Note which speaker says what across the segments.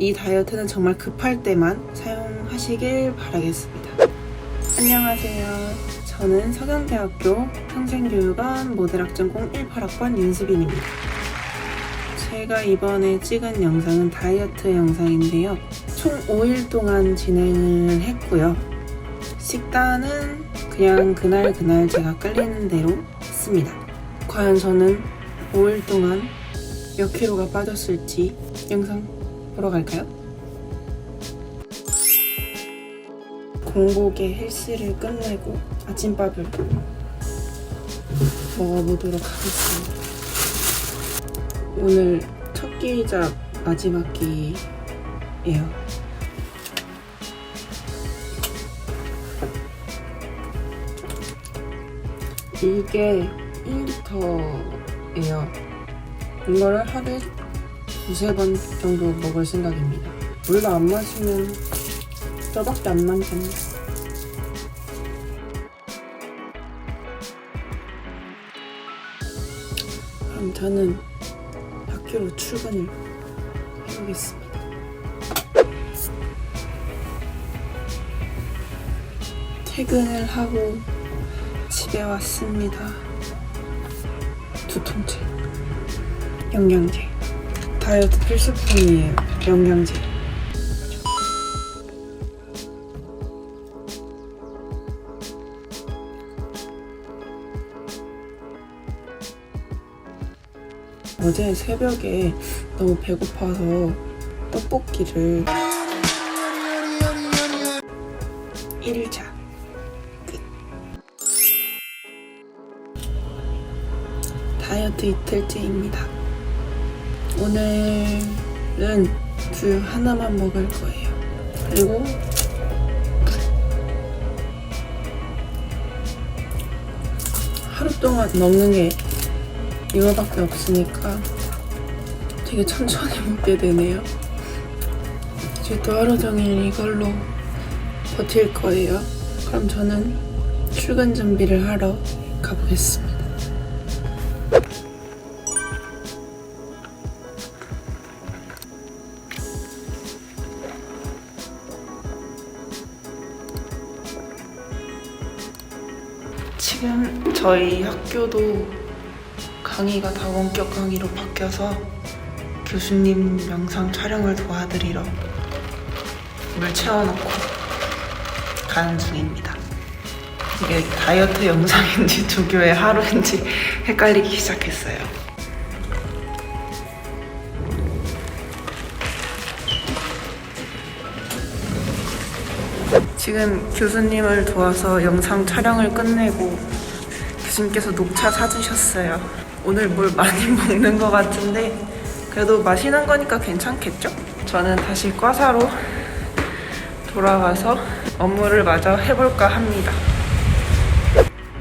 Speaker 1: 이 다이어트는 정말 급할 때만 사용하시길 바라겠습니다. 안녕하세요. 저는 서강대학교 평생교육원 모델학전공 18학번 윤수빈입니다. 제가 이번에 찍은 영상은 다이어트 영상인데요. 총 5일 동안 진행을 했고요. 식단은 그냥 그날 그날 제가 끌리는 대로 했습니다. 과연 저는 5일 동안 몇 킬로가 빠졌을지 영상 보러 갈까요? 공복에 헬스를 끝내고 아침밥을 먹어보도록 하겠습니다. 오늘 첫 끼이자 마지막 끼예요. 이게 1리터예요. 이거를 하루에 두세 번 정도 먹을 생각입니다. 물도 안 마시면 저밖에 안 남겠네. 그럼 저는 학교로 출근을 해보겠습니다. 퇴근을 하고 집에 왔습니다. 두통제, 영양제, 다이어트 필수품이에요. 영양제. 어제 새벽에 너무 배고파서 떡볶이를 1일차 끝. 다이어트 이틀째입니다. 오늘은 두 하나만 먹을 거예요. 그리고 물. 하루 동안 먹는 게 이거밖에 없으니까 되게 천천히 먹게 되네요. 이제 또 하루 종일 이걸로 버틸 거예요. 그럼 저는 출근 준비를 하러 가보겠습니다. 지금 저희 학교도 강의가 다 원격 강의로 바뀌어서 교수님 영상 촬영을 도와드리러 물 채워놓고 가는 중입니다. 이게 다이어트 영상인지 조교의 하루인지 헷갈리기 시작했어요. 지금 교수님을 도와서 영상 촬영을 끝내고 교수님께서 녹차 사주셨어요. 오늘 뭘 많이 먹는 것 같은데 그래도 마시는 거니까 괜찮겠죠? 저는 다시 과사로 돌아와서 업무를 마저 해볼까 합니다.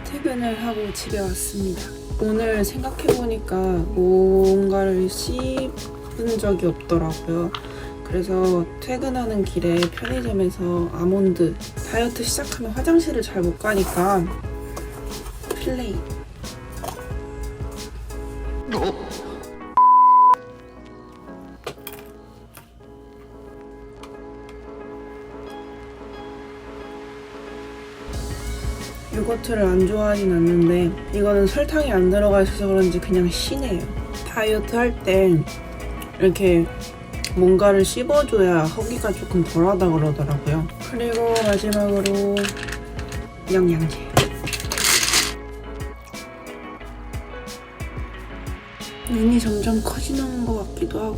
Speaker 1: 퇴근을 하고 집에 왔습니다. 오늘 생각해보니까 뭔가를 씹은 적이 없더라고요. 그래서 퇴근하는 길에 편의점에서 아몬드 다이어트 시작하면 화장실을 잘 못 가니까 필레이 요거트를 안 좋아하진 않는데 이거는 설탕이 안 들어가 있어서 그런지 그냥 신해요. 다이어트 할 때 이렇게 뭔가를 씹어줘야 허기가 조금 덜하다 그러더라고요. 그리고 마지막으로 영양제. 눈이 점점 커지는 것 같기도 하고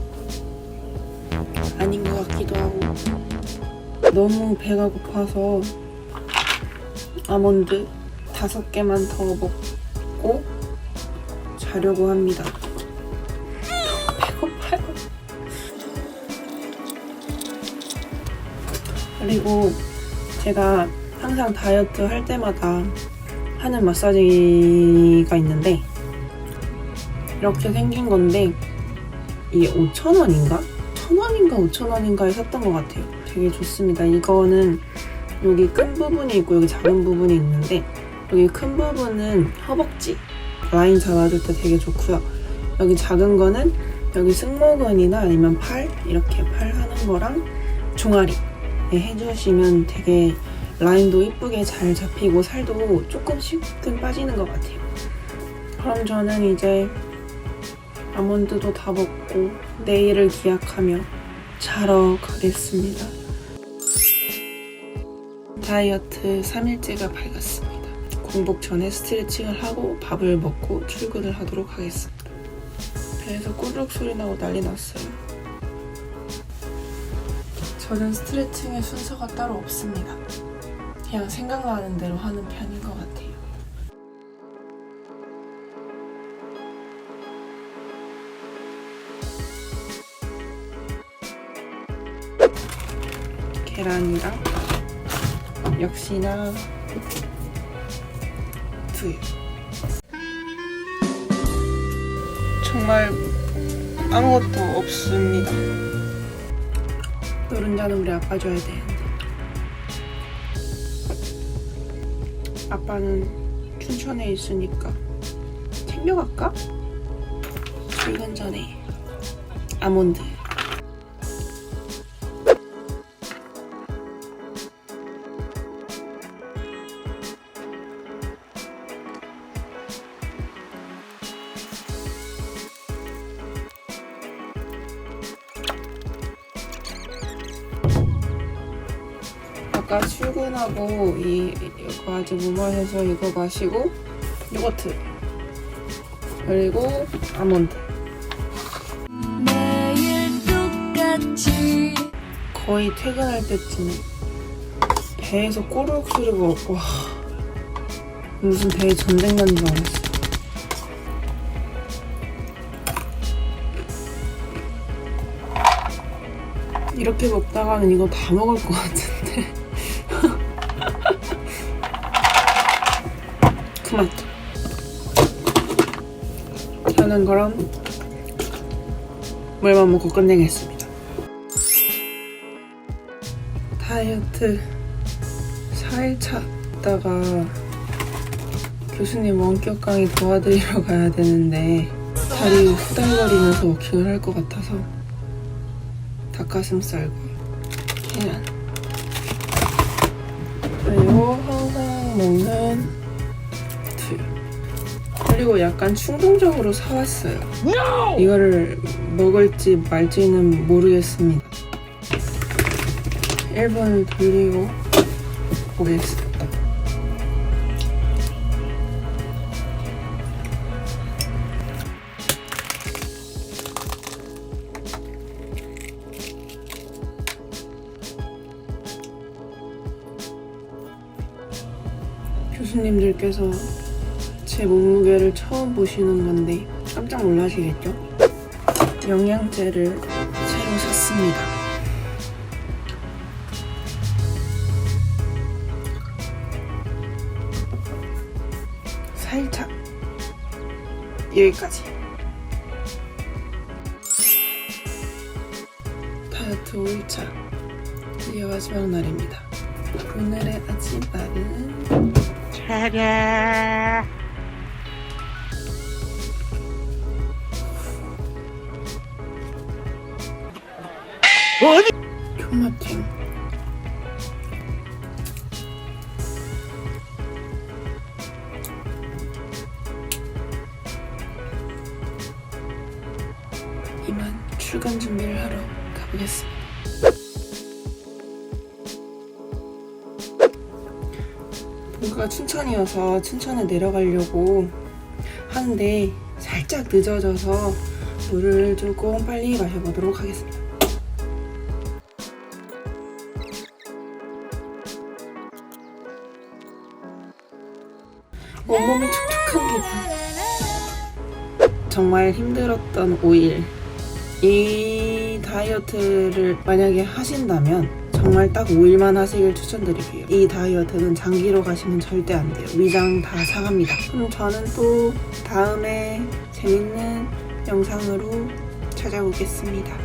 Speaker 1: 아닌 것 같기도 하고 너무 배가 고파서 아몬드 다섯 개만 더 먹고 자려고 합니다. 그리고 제가 항상 다이어트 할 때마다 하는 마사지가 있는데 이렇게 생긴 건데 이게 5,000원인가? 1,000원인가 5,000원인가에 샀던 것 같아요. 되게 좋습니다. 이거는 여기 큰 부분이 있고 여기 작은 부분이 있는데 여기 큰 부분은 허벅지 라인 잡아줄 때 되게 좋고요. 여기 작은 거는 여기 승모근이나 아니면 팔 이렇게 팔 하는 거랑 종아리 네, 해주시면 되게 라인도 이쁘게 잘 잡히고 살도 조금씩은 빠지는 것 같아요. 그럼 저는 이제 아몬드도 다 먹고 내일을 기약하며 자러 가겠습니다. 다이어트 3일째가 밝았습니다. 공복 전에 스트레칭을 하고 밥을 먹고 출근을 하도록 하겠습니다. 배에서 꼬르륵 소리 나고 난리 났어요. 저는 스트레칭의 순서가 따로 없습니다. 그냥 생각나는 대로 하는 편인 것 같아요. 계란이랑 역시나 두유. 정말 아무것도 없습니다. 노른자는 우리 아빠 줘야 되는데. 아빠는 춘천에 있으니까 챙겨갈까? 출근 전에 아몬드. 아까 출근하고 이 이거 아직 못 마셔서 이거 마시고 요거트 그리고 아몬드 거의 퇴근할 때쯤에 배에서 꼬르륵 소리가 와 무슨 배에 전쟁 난줄 알았어. 이렇게 먹다가는 이거 다 먹을 것 같은데. 그만. 저는 그럼 물만 먹고 끝내겠습니다. 다이어트 4일차 있다가 교수님 원격 강의 도와드리러 가야 되는데 다리 후달거리면서 워킹을 할 것 같아서 닭가슴살과 계란 그리고 항상 먹는 그리고 약간 충동적으로 사왔어요. 이거를 먹을지 말지는 모르겠습니다. 1번을 돌리고 보겠습니다. 교수님들께서 제 몸무게를 처음 보시는 건데 깜짝 놀라시겠죠? 영양제를 새로 샀습니다. 살짝 여기까지 다이어트 5일차 드디어 마지막 날입니다 오늘의 아침밥은 교마탱 이만 출근 준비를 하러 가보겠습니다. 본가가 춘천이어서 춘천에 내려가려고 하는데 살짝 늦어져서 물을 조금 빨리 마셔보도록 하겠습니다. 정말 힘들었던 5일. 이 다이어트를 만약에 하신다면 정말 딱 5일만 하시길 추천드릴게요. 이 다이어트는 장기로 가시면 절대 안 돼요. 위장 다 상합니다. 그럼 저는 또 다음에 재밌는 영상으로 찾아오겠습니다.